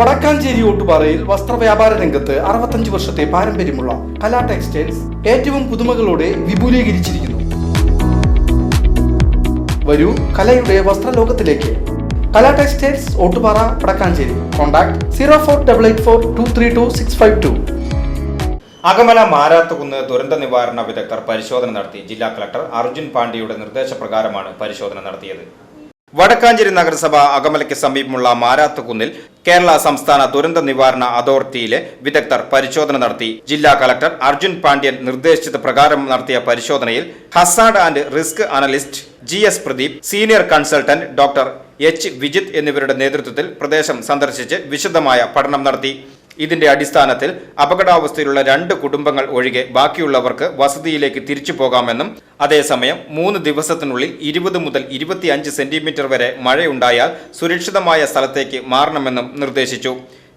വടക്കാഞ്ചേരി ഓട്ടുപാറയിൽ വസ്ത്രവ്യാപാര രംഗത്ത് അറുപത്തഞ്ച് വർഷത്തെ പാരമ്പര്യമുള്ള കലാ ടെക്സ്റ്റൈൽസ് ഏറ്റവും പുതുമകളോടെ വിപുലീകരിച്ചിരിക്കുന്നു. വരൂ കലയുടെ വസ്ത്രലോകത്തിലേക്ക്. Kala textiles Ottupara Vadakkanchery. Contact zero four double eight four two three two six five two. Akamala Marathukunnu ദുരന്ത നിവാരണ വിദഗ്ധർ പരിശോധന നടത്തി ജില്ലാ കളക്ടർ അർജുൻ പാണ്ഡ്യയുടെ നിർദ്ദേശപ്രകാരമാണ് പരിശോധന നടത്തിയത്. വടക്കാഞ്ചേരി നഗരസഭ അകമലയ്ക്ക് സമീപമുള്ള മാരാത്തുകുന്നിൽ കേരള സംസ്ഥാന ദുരന്ത നിവാരണ അതോറിറ്റിയിലെ വിദഗ്ധർ പരിശോധന നടത്തി. ജില്ലാ കളക്ടർ അർജുൻ പാണ്ഡ്യൻ നിർദ്ദേശിച്ചത് പ്രകാരം നടത്തിയ പരിശോധനയിൽ hazard and risk analyst G S Pradeep senior consultant doctor H Vijith എന്നിവരുടെ നേതൃത്വത്തിൽ പ്രദേശം സന്ദർശിച്ച് വിശദമായ പഠനം നടത്തി. ഇതിന്റെ അടിസ്ഥാനത്തിൽ അപകടാവസ്ഥയിലുള്ള രണ്ട് കുടുംബങ്ങൾ ഒഴികെ ബാക്കിയുള്ളവർക്ക് വസതിയിലേക്ക് തിരിച്ചു പോകാമെന്നും അതേസമയം മൂന്ന് ദിവസത്തിനുള്ളിൽ ഇരുപത് മുതൽ ഇരുപത്തിയഞ്ച് സെന്റിമീറ്റർ വരെ മഴയുണ്ടായാൽ സുരക്ഷിതമായ സ്ഥലത്തേക്ക് മാറണമെന്നും നിർദ്ദേശിച്ചു.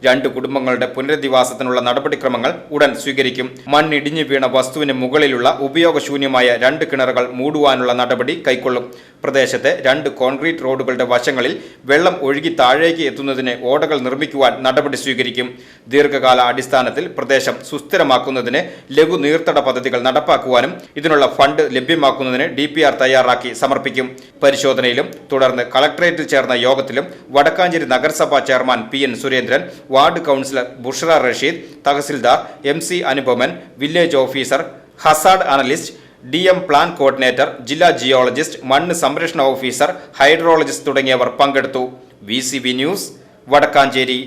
രണ്ട് കുടുംബങ്ങളുടെ പുനരധിവാസത്തിനുള്ള നടപടിക്രമങ്ങൾ ഉടൻ സ്വീകരിക്കും. മണ്ണിടിഞ്ഞു വീണ വസ്തുവിന് മുകളിലുള്ള ഉപയോഗശൂന്യമായ രണ്ട് കിണറുകൾ മൂടുവാനുള്ള നടപടി കൈക്കൊള്ളും. പ്രദേശത്തെ രണ്ട് കോൺക്രീറ്റ് റോഡുകളുടെ വശങ്ങളിൽ വെള്ളം ഒഴുകി താഴേക്ക് എത്തുന്നതിന് ഓടകൾ നിർമ്മിക്കുവാൻ നടപടി സ്വീകരിക്കും. ദീർഘകാല അടിസ്ഥാനത്തിൽ പ്രദേശം സുസ്ഥിരമാക്കുന്നതിന് ലഘു നീർത്തട പദ്ധതികൾ നടപ്പാക്കുവാനും ഇതിനുള്ള ഫണ്ട് ലഭ്യമാക്കുന്നതിന് ഡി തയ്യാറാക്കി സമർപ്പിക്കും. പരിശോധനയിലും തുടർന്ന് കളക്ടറേറ്റിൽ ചേർന്ന യോഗത്തിലും വടക്കാഞ്ചേരി നഗരസഭാ chairman P N Surendran ward councillor Bushara Rasheed tahsildar M C Anupaman village officer hazard analyst D M plan coordinator ജില്ലാ ജിയോളജിസ്റ്റ് മണ്ണ് സംരക്ഷണ ഓഫീസർ ഹൈഡ്രോളജിസ്റ്റ് തുടങ്ങിയവർ പങ്കെടുത്തു. V news Vadakkanchery.